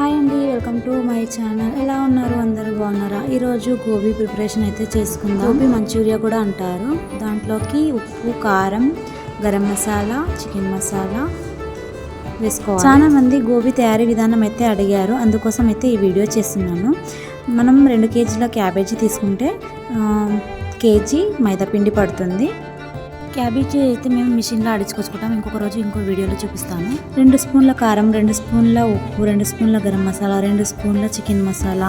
Hi అండి welcome to my channel. ఎలా ఉన్నారు? అందరూ బాగున్నారా? ఈరోజు గోబీ ప్రిపరేషన్ అయితే చేసుకుందాం. గోబీ మంచూరియా కూడా అంటారు. దాంట్లోకి ఉప్పు కారం గరం మసాలా చికెన్ మసాలా వేసుకోవాలి. చాలా మంది గోబీ తయారీ విధానం అయితే అడిగారు. అందుకోసం అయితే ఈ వీడియో చేస్తున్నాను. మనం రెండు కేజీల క్యాబేజీ తీసుకుంటే కేజీ మైదాపిండి పడుతుంది. క్యాబేజీ అయితే మేము మిషన్లో అడిచుకొచ్చుకుంటాం ఇంకొక రోజు ఇంకో వీడియోలో చూపిస్తాను. రెండు స్పూన్ల కారం రెండు స్పూన్ల ఉప్పు రెండు స్పూన్ల గరం మసాలా రెండు స్పూన్ల చికెన్ మసాలా.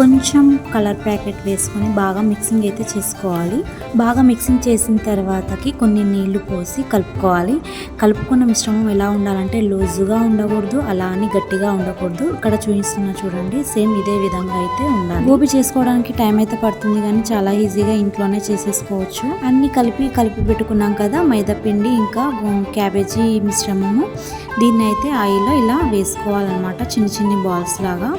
కొంచెం కలర్ ప్యాకెట్ వేసుకొని బాగా మిక్సింగ్ అయితే చేసుకోవాలి. బాగా మిక్సింగ్ చేసిన తర్వాతకి కొన్ని నీళ్ళు పోసి కలుపుకోవాలి. కలుపుకున్న మిశ్రమం ఎలా ఉండాలంటే లూజుగా ఉండకూడదు అలా అని గట్టిగా ఉండకూడదు. ఇక్కడ చూపిస్తున్న చూడండి సేమ్ ఇదే విధంగా అయితే ఉండాలి. గోబీ చేసుకోవడానికి టైం అయితే పడుతుంది కానీ చాలా ఈజీగా ఇంట్లోనే చేసేసుకోవచ్చు. అన్ని కలిపి కలిపి పెట్టుకున్నాం కదా మైదా పిండి ఇంకా క్యాబేజీ మిశ్రమము. దీన్ని అయితే ఆయిల్లో ఇలా వేసుకోవాలన్నమాట చిన్న చిన్ని బాల్స్ లాగా.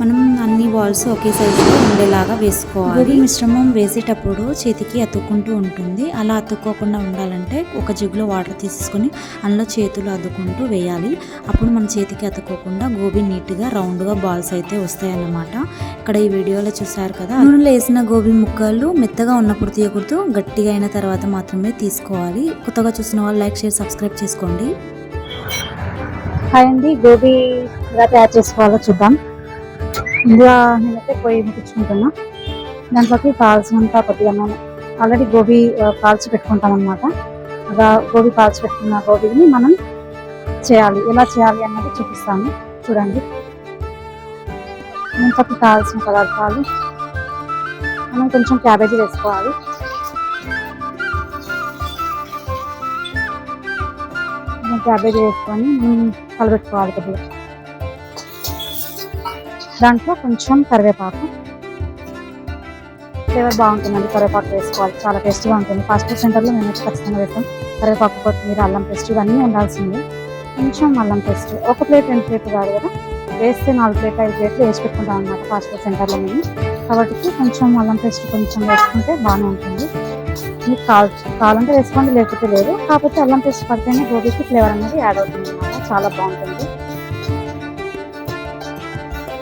మనం అన్ని బాల్స్ ఒకే సైజులో ఉండేలాగా వేసుకోవాలి. గోబీ మిశ్రమం వేసేటప్పుడు చేతికి అతుక్కుంటూ ఉంటుంది. అలా అతుక్కోకుండా ఉండాలంటే ఒక జిగ్లో వాటర్ తీసేసుకొని అందులో చేతులు అద్దుకుంటూ వేయాలి. అప్పుడు మన చేతికి అతుక్కోకుండా గోబీ నీట్గా రౌండ్గా బాల్స్ అయితే వస్తాయన్నమాట. ఇక్కడ ఈ వీడియోలో చూసారు కదా? నూనెలో వేసిన గోబీ ముక్కలు మెత్తగా ఉన్నప్పుడు తీయకూడదు. గట్టిగా అయిన తర్వాత మాత్రమే తీసుకోవాలి కొత్తగా చూసిన వాళ్ళు లైక్ షేర్ సబ్స్క్రైబ్ చేసుకోండి. హాయ్ అండి. గోబీ ఎలా తయారు చేసుకోవాలో చూద్దాం. ముందుగా నేనైతే పొయ్యి ముట్టించుకుంటున్నా. దాంట్లోకి కావాల్సినంత కొద్దిగా మనం ఆల్రెడీ గోబీ ఆ, కాల్చి పెట్టుకుంటాం అనమాట అలా గోబీ కాల్చి పెట్టుకున్న గోబీని మనం చేయాలి. ఎలా చేయాలి అన్నది చూపిస్తాను. చూడండి. దీంట్లోకి కావాల్సిన పదార్థాలు. మనం కొంచెం క్యాబేజీ వేసుకోవాలి. క్యాబేజీ వేసుకొని కలబెట్టుకోవాలి కొద్దిగా. దాంట్లో కొంచెం కరివేపాకు. ఫ్లేవర్ బాగుంటుందండి కరివేపాకు వేసుకోవాలి. చాలా టేస్ట్గా ఉంటుంది. ఫాస్ట్ ఫుడ్ సెంటర్లో మేము ఖచ్చితంగా వేస్తాం. కరివేపాకు కొత్తిమీర అల్లం పేస్ట్ ఇవన్నీ ఉండాల్సిందే. కొంచెం అల్లం పేస్ట్. ఒక ప్లేట్ రెండు ప్లేట్ కాదు కదా? వేస్తే నాలుగు ప్లేట్ ఐదు ప్లేట్లు వేసి పెట్టుకుంటాం అనమాట ఫాస్ట్ ఫుడ్ సెంటర్లో మేము. కాబట్టి కొంచెం అల్లం పేస్ట్ కొంచెం వేసుకుంటే బాగానే ఉంటుంది. మీకు కాల్ కావాలంటే వేసుకోండి లేకపోతే లేదు. కాకపోతే అల్లం పేస్ట్ పడితేనే గోబీకి ఫ్లేవర్ అనేది యాడ్ అవుతుంది. అనమాట చాలా బాగుంటుంది.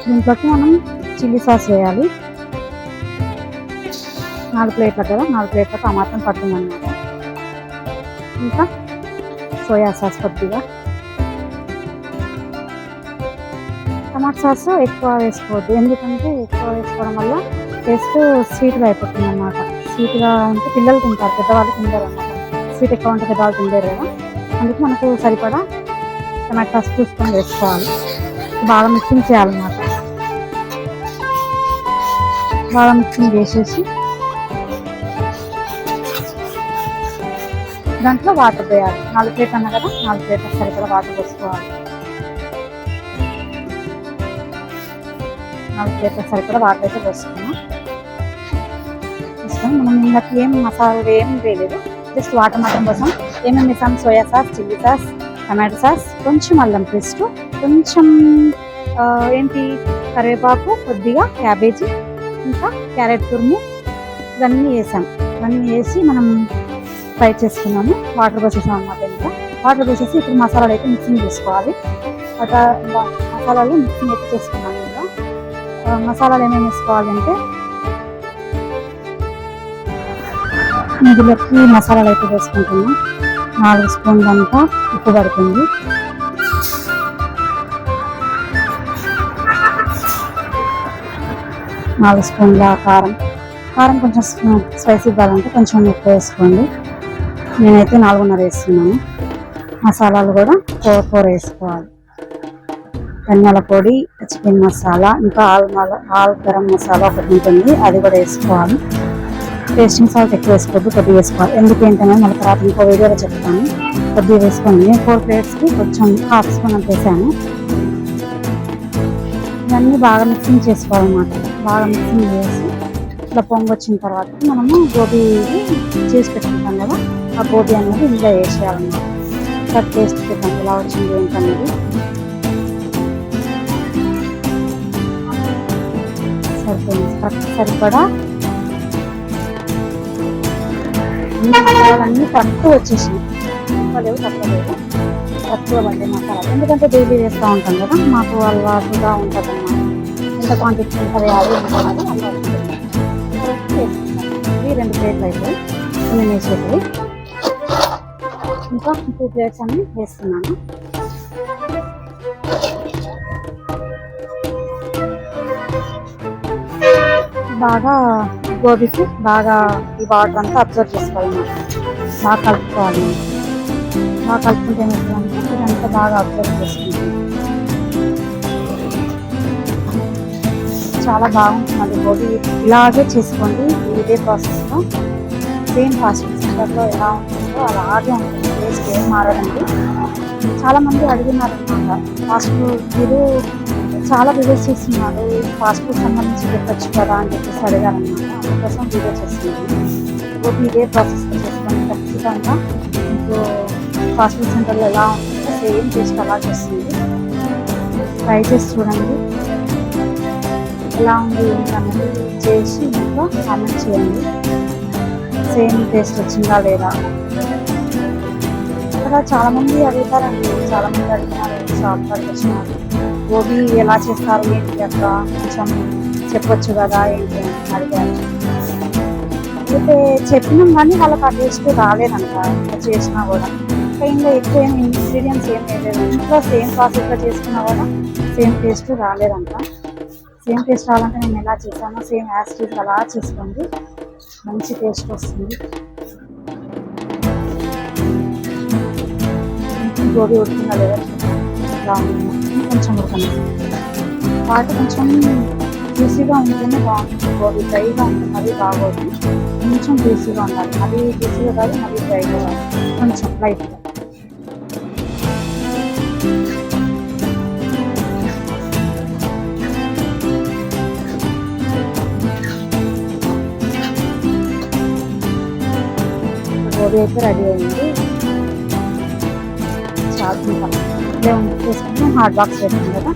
దీంట్లోకి మనం చిల్లీ సాస్ వేయాలి. నాలుగు ప్లేట్ల కదా? నాలుగు ప్లేట్లకు ఆ మాత్రం పడుతుంది అనమాట ఇంకా సోయా సాస్ కొద్దిగా. టమాటా సాస్ ఎక్కువ వేసుకోవద్దు. ఎందుకంటే ఎక్కువ వేసుకోవడం వల్ల టేస్ట్ స్వీట్గా అయిపోతుంది అన్నమాట స్వీట్గా ఉంటే పిల్లలు తింటారు పెద్దవాళ్ళు తింటారు అన్నమాట. స్వీట్ ఎక్కువ ఉంటే పెద్దవాళ్ళు తింటారు కదా. అందుకు మనకు సరిపడా టమాటాస్ చూసుకొని వేసుకోవాలి. బాగా మిక్సింగ్ చేయాలన్నమాట. బాగా మిక్సింగ్ చేసేసి దాంట్లో వాటర్ వేయాలి. నాలుగు ప్లేట్ అన్నా కదా నాలుగు ప్లేట్ సరిపడా వాటర్ పోసుకోవాలి నాలుగు ప్లేట్ల సరిపడా వాటర్ అయితే పోసుకున్నాం కోసం మనం ఇందాక ఏం మసాలాలు ఏం వేయలేదు. జస్ట్ వాటర్ మటన్ కోసం. ఏమేమి వేసాం? Soya sauce chilli sauce tomato sauce కొంచెం అల్లం పేస్ట్ కొంచెం ఏంటి? కరివేపాకు కొద్దిగా క్యాబేజీ ఇంకా క్యారెట్ తురుము ఇవన్నీ వేసాం. ఇవన్నీ వేసి మనం ఫ్రై చేసుకున్నాము. వాటర్ పోసేసాం అన్నమాట ఇంకా. వాటర్ పోసేసి ఇప్పుడు మసాలాలు అయితే మిక్సింగ్ చేసుకోవాలి. అట్లా మసాలాలు మిక్సింగ్ అయితే చేసుకున్నాము ఇంకా. మసాలాలు ఏమేమి వేసుకోవాలంటే ఇందులోకి మసాలాలు అయితే వేసుకుంటున్నాం. నాలుగు స్పూన్లు అంతా ఉప్పు పడుతుంది. నాలుగు స్పూన్ల కారం. కారం కొంచెం స్పైసీ కావాలంటే కొంచెం ఉప్పు వేసుకోండి. నేనైతే నాలుగున్నర వేస్తున్నాను. మసాలాలు కూడా ఫోర్ ఫోర్ వేసుకోవాలి. ధనియాల పొడి చికెన్ మసాలా ఇంకా ఆల్ మల- ఆల్ గరం మసాలా ఒకటి ఉంటుంది. అది కూడా వేసుకోవాలి. టేస్టింగ్ సాల్ట్ ఎక్కువ వేసుకోవద్దు కొద్దిగా వేసుకోవాలి. ఎందుకు ఏంటనే మళ్ళీ తర్వాత ఇంకో వీడియోలో చెప్తాను. కొద్దిగా వేసుకోండి. నేను ఫోర్ ప్లేట్స్కి కొంచెం హాఫ్ స్పూన్ అంత వేసాను. ఇవన్నీ బాగా మిక్సింగ్ చేసుకోవాలన్నమాట. బాగా మిక్సింగ్ చేసి ఇట్లా పొంగు వచ్చిన తర్వాత మనము గోబీ చేసి పెట్టుకుంటాం కదా ఆ గోబీ అనేది ఇందులో వేసేయాలన్నమాట. ఒకసారి టేస్ట్ పెట్టాం ఎలా వచ్చింది ఏంటనేది సరిపోయింది. కరెక్ట్ సరిపడా అన్ని మసాలాలన్నీ కరెక్ట్ వచ్చేసింది తప్పలేదు. తప్పలేదు తక్కువ పడ్డాయి మా తర్వాత ఎందుకంటే డైలీ వేస్తూ ఉంటాం కదా మాకు అలవాటుగా ఉంటుంది అన్నమాట ఎంత క్వాంటిటీ ఉంటుంది అది ఉంటుంది. అలవాటు రెండు ప్లేట్లు అయితే నేను వేసేవి ఇంకా టూ ప్లేట్స్ అన్ని వేస్తున్నాను. బాగా గోబీకి బాగా ఈ వాటర్ అంతా అబ్జర్వ్ చేసుకోవాలి. బాగా కలుపుకోవాలి. బాగా కలుపుకుంటే ఏమవుతుందంటే ఇదంతా బాగా అబ్జర్వ్ చేసుకుంటాం. చాలా బాగుంటుంది గోబీ ఇలాగే చేసుకోండి. ఇదే ప్రాసెస్లో సేమ్ ఫాస్ట్ ఫుడ్ సెంటర్లో ఎలా ఉంటుందో అలాగే ఉంటుంది. టేస్ట్ ఏం మారదండి. చాలామంది అడిగినారు అనమాట ఫాస్ట్ మీరు చాలా వీడియోస్ చేస్తున్నారు. ఫాస్ట్ ఫుడ్ సంబంధించి పెట్టచ్చు కదా అని చెప్పేసి అడిగారనమాట అందుకోసం వీడియో చేస్తున్నాను. గోబీ ఇదే ప్రాసెస్ చేసుకోండి ఖచ్చితంగా మీకు ఫాస్ట్ ఫుడ్ సెంటర్లో ఎలా ఉంటుందో సేమ్ టేస్ట్ అలా చేస్తుంది. ట్రై చేసి చూడండి. ఎలా ఉంది ఏంటనేది చేసి మీకు కామెంట్ చేయండి. సేమ్ టేస్ట్ వచ్చిందా లేదా? ఇక్కడ చాలా మంది అడుగుతారండి. చాలా మంది అడిగినారు షాప్ కాడికి గోబీ ఎలా చేస్తారు ఏంటి అక్క? కొంచెం చెప్పొచ్చు కదా ఏంటి? అని అడిగారు. అయితే చెప్పినాం కానీ వాళ్ళకి ఆ టేస్ట్ రాలేదంట ఇంకా చేసినా కూడా. ఇంకా ఇంకా ఎక్కువ ఏం ఇంగ్రీడియంట్స్ ఏం లేదు ఇంట్లో సేమ్ ప్రాసెస్లో చేసుకున్నా కూడా సేమ్ టేస్ట్ రాలేదంట. సేమ్ టేస్ట్ రావాలంటే నేను ఎలా చేశానో సేమ్ యాసిడ్ అలా చేసుకోండి. మంచి టేస్ట్ వస్తుంది. గోబీ ఉడుతుందా లేదా? బాగుంది కొంచెం ఉడకండి వాటి కొంచెం జ్యూసీగా ఉంటేనే బాగుంటుంది గోబీ. డ్రైగా ఉంటుంది మరీ బాగోదు. కొంచెం జ్యూసీగా ఉండాలి. మరీ జ్యూసీగా కాదు మరీ డ్రైగా కాదు. కొంచెం లైట్గా గోబీ అయితే రెడీ అయింది. చాలా ఇట్లే చేసుకుని హాట్ బాక్స్ పెట్టాం కదా.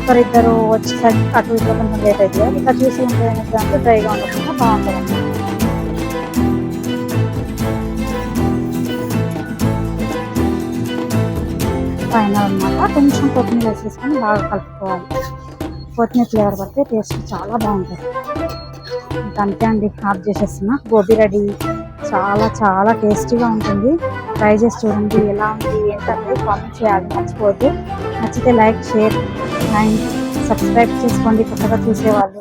ఒకరిద్దరు వచ్చేసరికి అటు ఇటు కొంచెం లేట్ అవుతుంది కదా. ఇట్లా చూసి ఉంటుంది దాంట్లో డ్రైగా ఉండకుండా బాగుంటుంది అన్నమాట. పైన అనమాట కొంచెం కొత్తిమీర వేసేసుకొని బాగా కలుపుకోవాలి. కొత్తిమీర ఫ్లేవర్ పడితే టేస్ట్ చాలా బాగుంటుంది. ఇంకా అంతే అండి ఆఫ్ చేసేస్తున్నా. గోబీ రెడీ. చాలా చాలా టేస్టీగా ఉంటుంది. ట్రై చేసి చూడండి ఎలా ఉంది ఏంటంటే కామెంట్ చేయాలి. మర్చిపోతే నచ్చితే లైక్ షేర్ అండ్ సబ్స్క్రైబ్ చేసుకోండి. కొత్తగా చూసేవాళ్ళు